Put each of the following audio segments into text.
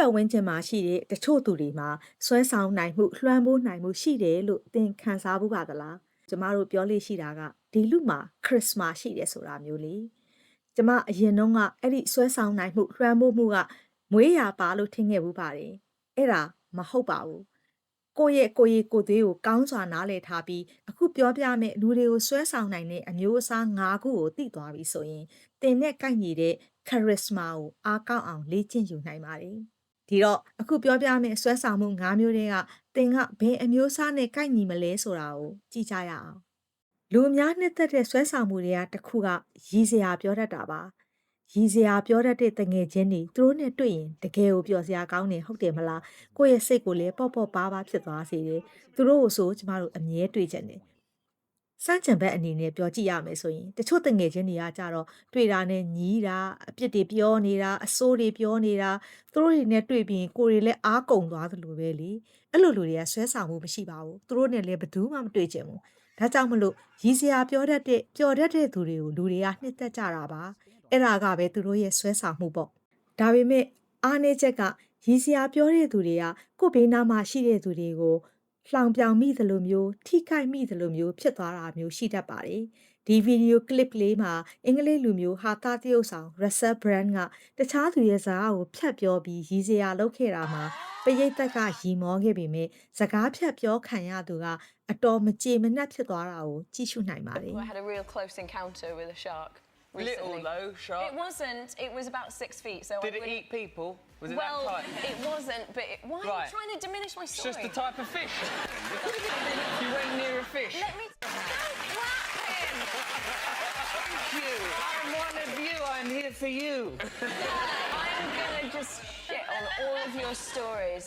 ပတ်ဝန်းကျင်မှာရှိတဲ့တချို့သူတွေမှာဆွဲဆောင်နိုင်မှုလွှမ်းမိုးနိုင်မှုရှိတယ်လို့သင်ခံစားမှုပါသလားကျမတို့ပြောလို့ရှိတာကဒီလူမှာခရစ်မတ်ရှိတယ်ဆိုတာမျိုးလေကျမအရင်တုန်းကအဲ့ဒီဆွဲဆောင်နိုင်မှုလွှမ်းမိုးမှုကမွေးရပါလို့ထင်ခဲ့ဘူးပါတယ်အဲ့ဒါမဟုတ်ပါဘူးကိုယ့်ရဲ့ကိုယ့်ရဲ့ကိုယ်သေးကိုကောင်းစွာနားလည်ထားပြီးအခုပြောပြမယ့်လူတွေကိုဆွဲဆောင်နိုင်တဲ့အမျိုးအစား၅ခုကိုသိသွားပြီဆိုရင်တင်နဲ့ကိုက်ညီတဲ့ charisma ကိုအားကောင်းအောင်လေ့ကျင့်ယူနိုင်ပါတယ်။ ဒီတော့အခုပြောပြမယ့်ဆွဲဆောင်မှု၅မျိုးတွေကတင်ကဘယ်အမျိုးအစားနဲ့ကိုက်ညီမလဲဆိုတာကိုကြည့်ကြရအောင်။လူအများနှစ်သက်တဲ့ဆွဲဆောင်မှုတွေကတစ်ခုကရည်စရာပြောတတ်တာပါ။ရည်စရာပြောတတ်တဲ့တငယ်ချင်းတွေသူတို့နဲ့တွေ့ရင်တကယ်ကိုပျော်စရာကောင်းတယ်ဟုတ်တယ်မလား။ကိုယ့်ရဲ့စိတ်ကိုလည်းပေါ့ပေါ့ပါးပါးဖြစ်သွားစေတယ်။သူတို့ကိုဆိုကျမတို့အမြဲတွေ့ကြတယ်။ စမ်းချင်ဘက်အနေနဲ့ပြောကြည့်ရမယ်ဆိုရင်တချို့တငယ်ချင်းတွေကကြတော့တွေ့တာနဲ့ညီးတာအပြစ်တွေပြောနေတာအဆိုးတွေပြောနေတာသူတို့တွေနဲ့တွေ့ပြီးရင်ကိုယ်တွေလည်းအားကုန်သွားသလိုပဲလေအဲ့လိုလူတွေကဆွဲဆောင်မှုမရှိပါဘူးသူတို့နဲ့လည်းဘယ်သူမှမတွေ့ချင်ဘူးဒါကြောင့်မလို့ရည်စရာပြောတတ်တဲ့ပျော်တတ်တဲ့သူတွေကိုလူတွေကနှစ်သက်ကြတာပါအဲ့ဒါကပဲသူတို့ရဲ့ဆွဲဆောင်မှုပေါ့ဒါပေမဲ့အားနေချက်ကရည်စရာပြောတဲ့သူတွေကကိုယ့်ဘေးနားမှာရှိတဲ့သူတွေကို လှောင်ပြောင်မိသလိုမျိုးထိခိုက်မိသလိုမျိုးဖြစ်သွားတာမျိုးရှိတတ်ပါတယ်။ဒီဗီဒီယိုကလစ်လေးမှာအင်္ဂလိပ်လူမျိုးဟာတာတရုတ်ဆောင် Russell Brand ကတခြားသူရဲ့ဇာတ်ကိုဖြတ်ပြောပြီးရည်စရာလုပ်ခဲ့တာမှာပရိသတ်ကရီမောခဲ့ပေမဲ့စကားဖြတ်ပြောခံရသူကအတော်မကြေမနက်ဖြစ်သွားတာကိုကြည့်ရှုနိုင်ပါတယ် I had a real close encounter with a shark recently. Little though, shark. It wasn't. It was about six feet. So I Did it wouldn't- eat people? Was it well, that tight? it wasn't. But it, why are you Right. trying to diminish my It's story? just the type of fish. you went near a fish. Let me. Don't clap him. you. I'm one of you. I'm here for you. I'm gonna just shit on all of your stories.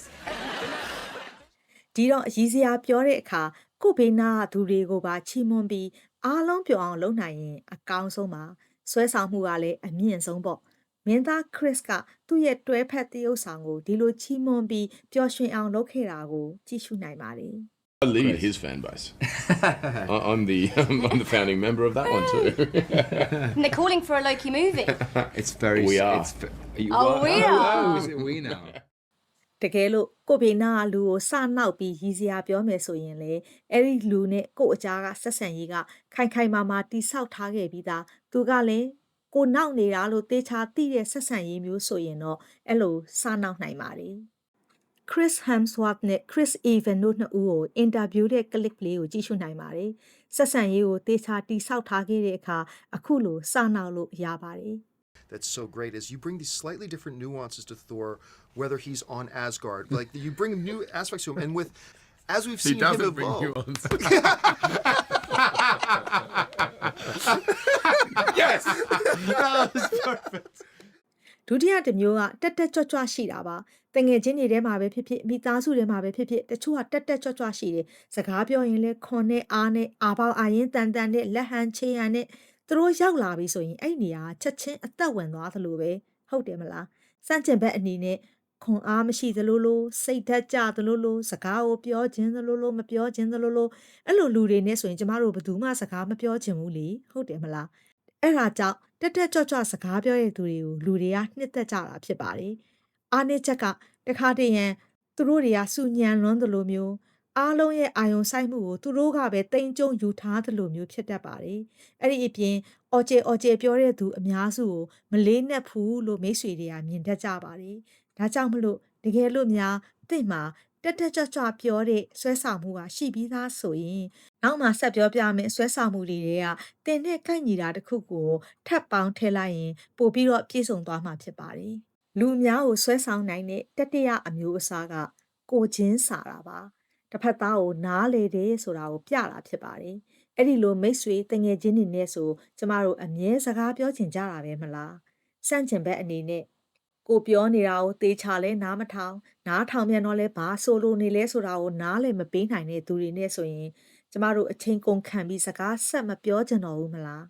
ဒီတော့ရည်စရာပြောတဲ့အခါကိုယ့်ဘေးနားကသူတွေကိုပါချီးမွမ်းပြီးအားလုံးပြောအောင်လုပ်နိုင်ရင်အကောင်းဆုံးပါဆွဲဆောင်မှုကလည်းအမြင့်ဆုံးပေါ့ မင်းသားခရစ်ကသူ့ရဲ့တွဲဖက်တရုပ်ဆောင်ကိုဒီလိုချီးမွမ်းပြီးပျော်ရွှင်အောင်လုပ်ခဲ့တာကိုကြည့်ရှုနိုင်ပါတယ် I lead his fan base. I- I'm the I'm the founding member of that one too. And they're calling for a Loki movie. It's very. We are. It's, v- you, Oh, what? we oh, are. Oh, is it we now? တကယ်လို့ကိုယ့်ဘေးနားကလူကိုစနောက်ပြီးရည်စရာပြောမယ်ဆိုရင်လေအဲ့ဒီလူနဲ့ကိုယ့်အကြားကဆက်ဆံရေးကခိုင်ခိုင်မာမာတိဆောက်ထားခဲ့ပြီးသားသူကလည်း ကိုနောက်နေတာလို့တေချာသိတဲ့ဆက်ဆံရေးမျိုးဆိုရင်တော့အဲ့လိုစနောက်နိုင်ပါတယ် Chris Hemsworth နဲ့ Chris Evans တို့နှစ်ဦးကိုအင်တာဗျူးတဲ့ clip လေးကိုကြည့်ရှုနိုင်ပါတယ်ဆက်ဆံရေးကိုတေချာတိဆောက်ထားခဲ့တဲ့အခါအခုလိုစနောက်လို့ရပါတယ် that's so great is you bring these slightly different nuances to Thor, whether he's on Asgard. Like you bring new aspects to him, and with as we've He seen him doesn't bring evolve, nuance. Yes. that was perfect. ဒုတိယတစ်မျိုးကတက်တက်ကြွကြွရှိတာပါတငယ်ချင်းတွေထဲမှာပဲဖြစ်ဖြစ်မိသားစုထဲမှာပဲဖြစ်ဖြစ်တချို့ကတက်တက်ကြွကြွရှိတယ်စကားပြောရင်လည်းခွန်နဲ့အားနဲ့အာပေါအာရင်တန်တန်နဲ့လက်ဟန်ချေရန်နဲ့သူတို့ရောက်လာပြီဆိုရင်အဲ့နေရာချက်ချင်းအသက်ဝင်သွားသလိုပဲဟုတ်တယ်မလားစန့်ကျင်ဘက်အနေနဲ့ ခွန်အားမရှိသလိုလိုစိတ်ဓာတ်ကြသလိုလိုစကားကိုပြောခြင်းသလိုလိုမပြောခြင်းသလိုလိုအဲ့လိုလူတွေနဲ့ဆိုရင်ကျမတို့ဘယ်သူမှစကားမပြောခြင်းဘူးလေဟုတ်တယ်မလားအဲ့ဒါကြောင့်တက်တက်ကြွကြွစကားပြောတဲ့သူတွေကိုလူတွေကနှစ်သက်ကြတာဖြစ်ပါတယ်။အားနည်းချက်ကတခါတည်းရန်သူတို့တွေကစူညံလွန်းသလိုမျိုးအားလုံးရဲ့အာယုံဆိုင်မှုကိုသူတို့ကပဲတိမ်ကျုံယူထားသလိုမျိုးဖြစ်တတ်ပါတယ်။အဲ့ဒီအပြင်အော်ကျေအော်ကျေပြောတဲ့သူအများစုကိုမလေးနက်ဘူးလို့မိတ်ဆွေတွေကမြင်တတ်ကြပါတယ်။ ဒါကြောင့်မလို့တကယ်လို့များတင့်မှာတက်တက်ကြွကြွပြောတဲ့ဆွဲဆောင်မှုကရှိပြီးသားဆိုရင်နောက်မှဆက်ပြောပြမယ်ဆွဲဆောင်မှုတွေတွေကတင်နဲ့ကိုက်ညီတာတစ်ခုကိုထပ်ပေါင်းထည့်လိုက်ရင်ပို့ပြီးတော့ပြည့်စုံသွားမှာဖြစ်ပါတယ်။လူအများကိုဆွဲဆောင်နိုင်တဲ့တတိယအမျိုးအစားကကိုချင်းစာတာပါ။တစ်ဖက်သားကိုနားလေတယ်ဆိုတာကိုပြတာဖြစ်ပါတယ်။အဲ့ဒီလိုမိတ်ဆွေတငယ်ချင်းတွေနဲ့ဆိုကျမတို့အမြဲစကားပြောချင်ကြတာပဲမလား။စန့်ကျင်ဘက်အနေနဲ့ ကိုပြောနေတာကိုတေချာလဲနားမထောင်နားထောင်ပြန်တော့လဲဘာဆိုလိုနေလဲဆိုတာကိုနားလည်းမပေးနိုင်တဲ့သူတွေနဲ့ဆိုရင်ကျမတို့အချိန်ကုန်ခံပြီးစကားဆက်မပြောကြတော့ဘူးမလား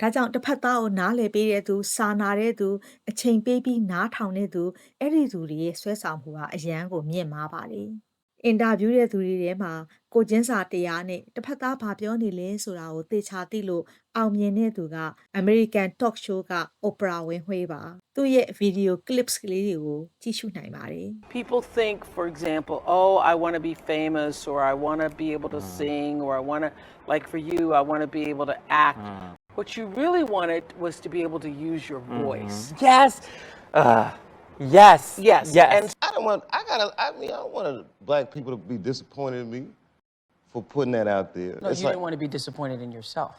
ဒါကြောင့်တစ်ဖက်သားကိုနားလည်ပေးတဲ့သူစာနာတဲ့သူအချိန်ပေးပြီးနားထောင်တဲ့သူအဲ့ဒီသူတွေရဲ့ဆွဲဆောင်မှုကအရန်ကိုမြင့်မားပါလေအင်တာဗျူးတဲ့သူတွေထဲမှာကိုကျင်းစာတရားနဲ့တစ်ဖက်သားဘာပြောနေလဲဆိုတာကိုသေချာသိလို့ အောင်မြင်တဲ့သူက American Talk Show က Oprah Winfrey ပါသူ့ရဲ့ video clips ကလေးတွေကိုကြည့်ရှုနိုင်ပါတယ် People think, for example, oh, I want to be famous, or I want to be able to sing, or I want to, like for you, I want to be able to act. What you really wanted was to be able to use your voice. Yes. Uh, yes. Yes. Yes. And I don't want. I gotta. I mean, I don't want black people to be disappointed in me for putting that out there. no, it's you like, didn't want to be disappointed in yourself.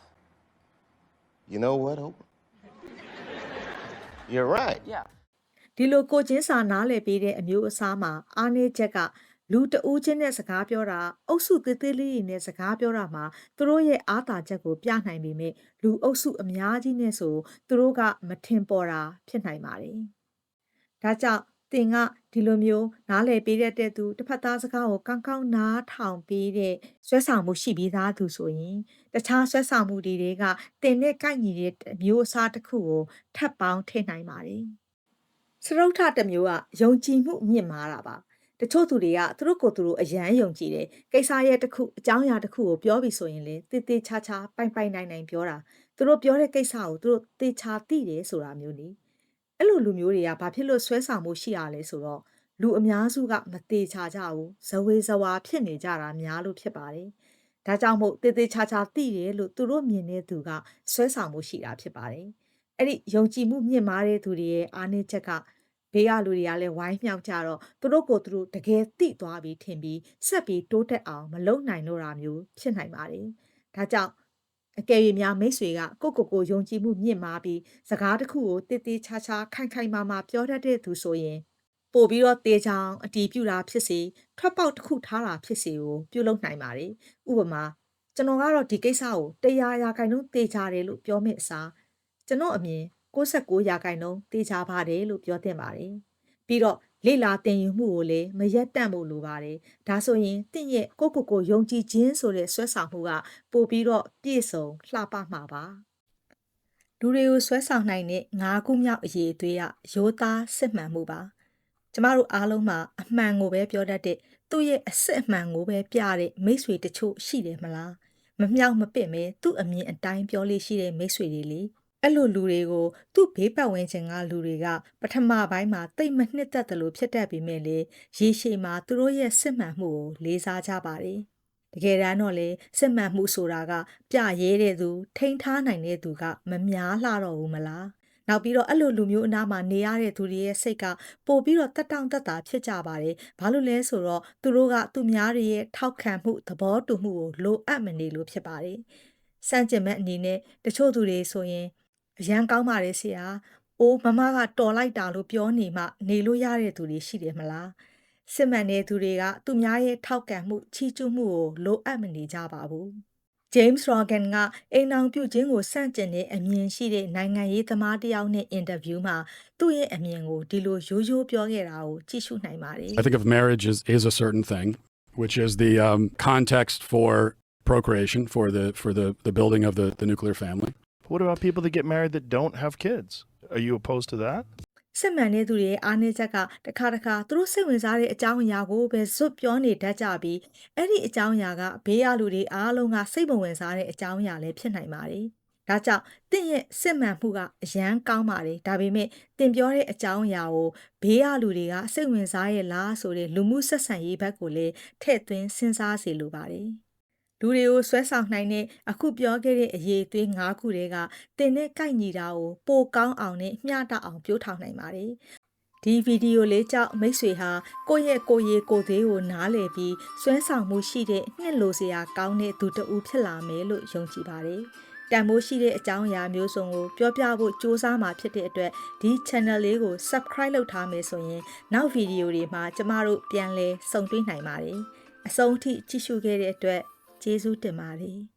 You know what, Oprah? You're right. Yeah. ဒီလိုကိုချင်းစာနားလည်ပေးတဲ့အမျိုးအစားမှာအားနည်းချက်ကလူတဦးချင်းနဲ့စကားပြောတာအုပ်စုသေးသေးလေးတွေနဲ့စကားပြောတာမှာသူတို့ရဲ့အားသာချက်ကိုပြနိုင်ပေမဲ့လူအုပ်စုအများကြီးနဲ့ဆိုသူတို့ကမထင်ပေါ်တာဖြစ်နိုင်ပါတယ်။ဒါကြောင့် တင်ကဒီလိုမျိုးနားလည်ပေးတတ်တဲ့သူတစ်ဖက်သားစကားကိုကောင်းကောင်းနားထောင်ပေးတဲ့ဆွဲဆောင်မှုရှိပြီးသားသူဆိုရင်တခြားဆွဲဆောင်မှုတွေတွေကတင်နဲ့ကိုက်ညီတဲ့မျိုးအစားတစ်ခုကိုထပ်ပေါင်းထည့်နိုင်ပါတယ်။စရုပ်ထတစ်မျိုးကယုံကြည်မှုမြင့်မားတာပါတချို့သူတွေကသူတို့ကိုယ်သူတို့အယမ်းယုံကြည်တယ်ကိစ္စရဲ့တစ်ခုအကြောင်းအရာတစ်ခုကိုပြောပြီးဆိုရင်လေတေးသေးချာချာပိုင်ပိုင်နိုင်နိုင်ပြောတာသူတို့ပြောတဲ့ကိစ္စကိုသူတို့တေချာသိတယ်ဆိုတာမျိုးနေ အဲ့လိုလူမျိုးတွေကဘာဖြစ်လို့ဆွဲဆောင်မှုရှိရလဲဆိုတော့လူအများစုကမသေးချာကြဘူးဇဝေဇဝါဖြစ်နေကြတာများလို့ဖြစ်ပါတယ်ဒါကြောင့်မို့တေးသေးချာချာသိတယ်လို့သူတို့မြင်တဲ့သူကဆွဲဆောင်မှုရှိတာဖြစ်ပါတယ်အဲ့ဒီယုံကြည်မှုမြင့်မားတဲ့သူတွေရဲ့အားနည်းချက်ကဘေးကလူတွေကလည်းဝိုင်းမြောက်ကြတော့သူတို့ကိုယ်သူတို့တကယ်သိသွားပြီးထင်ပြီးဆက်ပြီးတိုးတက်အောင်မလုပ်နိုင်တော့တာမျိုးဖြစ်နိုင်ပါတယ်။ဒါကြောင့် အကယ်၍များမိတ်ဆွေကကိုယ့်ကိုယ်ကိုယုံကြည်မှုမြင့်မားပြီးစကားတစ်ခုကိုတည်တည်ချာချာခိုင်ခိုင်မာမာပြောတတ်တဲ့သူဆိုရင်ပို့ပြီးတော့တေချောင်အတီးပြူတာဖြစ်စေထွက်ပေါက်တစ်ခုထားတာဖြစ်စေကိုပြုလုပ်နိုင်ပါတယ်။ဥပမာကျွန်တော်ကတော့ဒီကိစ္စကိုတရားရာခိုင်နှုန်းတေချာတယ်လို့ပြောမယ့်အစားကျွန်တော်အမြင်69ရာခိုင်နှုန်းတေချာပါတယ်လို့ပြောတင်ပါတယ်။ပြီးတော့ လေလာတင်ယူမှုကိုလည်းမရက်တန့်ဖို့လိုပါတယ်။ဒါဆိုရင်တင့်ရဲ့ကိုကိုကိုယုံကြည်ခြင်းဆိုတဲ့ဆွဲဆောင်မှုကပို့ပြီးတော့ပြည့်စုံလှပမှာပါ။လူတွေကိုဆွဲဆောင်နိုင်တဲ့၅ခုမြောက်အရေးအသွေးကရိုးသားစစ်မှန်မှုပါ။ကျမတို့အားလုံးမှာအမှန်ကိုပဲပြောတတ်တဲ့သူ့ရဲ့အစစ်အမှန်ကိုပဲပြတဲ့မိတ်ဆွေတချို့ရှိတယ်မလား။မမြောက်မပင့်မဲသူ့အမြင်အတိုင်းပြောလို့ရှိတဲ့မိတ်ဆွေတွေလေ။ အဲ့လိုလူတွေကိုသူ့ဘေးပတ်ဝန်းကျင်ကလူတွေကပထမပိုင်းမှာတိတ်မနှစ်သက်တယ်လို့ဖြစ်တတ်ပေမဲ့လေရေရှည်မှာသူတို့ရဲ့စစ်မှန်မှုကိုလေးစားကြပါတယ်။တကယ်တမ်းတော့လေစစ်မှန်မှုဆိုတာက ပြရဲတဲ့သူထိန်းထားနိုင်တဲ့သူကမများလှတော့ဘူးမလား။နောက်ပြီးတော့အဲ့လိုလူမျိုးအနားမှာနေရတဲ့သူတွေရဲ့စိတ်ကပို့ပြီးတော့တက်တောင့်တက်တာဖြစ်ကြပါတယ်။ဘာလို့လဲဆိုတော့သူတို့ကသူများတွေရဲ့ထောက်ခံမှုသဘောတူမှုကိုလိုအပ်မနေလို့ဖြစ်ပါတယ်။စန့်ကျင်မဲ့အနေနဲ့တချို့သူတွေဆိုရင် အရန်ကောင်းပါတယ်ဆရာ။အိုးမမကတော်လိုက်တာလို့ပြောနေမှနေလို့ရတဲ့သူတွေရှိတယ်မလား။စစ်မှန်တဲ့သူတွေကသူများရဲ့ထောက်ကန်မှုချီးကျူးမှုကိုလိုအပ်မနေကြပါဘူး။ James Rogan ကအိမ်အောင်ပြုတ်ခြင်းကိုစန့်ကျင်တဲ့အမြင်ရှိတဲ့နိုင်ငံရေးသမားတစ်ယောက်နဲ့အင်တာဗျူးမှာသူ့ရဲ့အမြင်ကိုဒီလိုရိုးရိုးပြောခဲ့တာကိုကြည့်ရှုနိုင်ပါတယ် I think of marriage as is a certain thing, which is the um, context for procreation, for the for the, the building of the, the nuclear family. What about people that get married that don't have kids? Are you opposed to that? စစ်မှန်တဲ့သူတွေရဲ့အားနည်းချက်ကတခါတခါသူတို့စိတ်ဝင်စားတဲ့အကြောင်းအရာကိုပဲဇွတ်ပြောနေတတ်ကြပြီးအဲ့ဒီအကြောင်းအရာကဘေးရလူတွေအားလုံးကစိတ်မဝင်စားတဲ့အကြောင်းအရာလည်းဖြစ်နိုင်ပါတယ်။ဒါကြောင့်တင့်ရဲ့စစ်မှန်မှုကအရန်ကောင်းပါတယ်။ဒါပေမဲ့တင်ပြောတဲ့အကြောင်းအရာကိုဘေးရလူတွေကစိတ်ဝင်စားရဲ့လားဆိုတဲ့လူမှုဆက်ဆံရေးဘက်ကိုလည်းထည့်သွင်းစဉ်းစားစေလိုပါတယ်။ လူတွေကိုဆွဲဆောင်နိုင်တဲ့အခုပြောခဲ့တဲ့အရေးအသွေး၅ခုတည်းကတင်နဲ့ကိုက်ညီတာကိုပိုကောင်းအောင်နဲ့မျှတအောင်ပြောထောင်နိုင်ပါတယ်။ဒီဗီဒီယိုလေးကြောင့်မိတ်ဆွေဟာကိုယ့်ရဲ့ကိုယ်ရည်ကိုယ်သေးကိုနားလည်ပြီးဆွဲဆောင်မှုရှိတဲ့နှစ်လိုစရာကောင်းတဲ့သူတဦးဖြစ်လာမယ်လို့ယုံကြည်ပါတယ်။တန်မိုးရှိတဲ့အကြောင်းအရာမျိုးစုံကိုပြောပြဖို့စူးစမ်းမှာဖြစ်တဲ့အတွက်ဒီ channel လေးကို subscribe လုပ်ထားမယ်ဆိုရင်နောက်ဗီဒီယိုတွေမှာကျမတို့ပြန်လည်ဆုံတွေ့နိုင်ပါတယ်။အဆုံးထိကြည့်ရှုခဲ့တဲ့အတွက် ကျေးဇူးတင်ပါတယ်။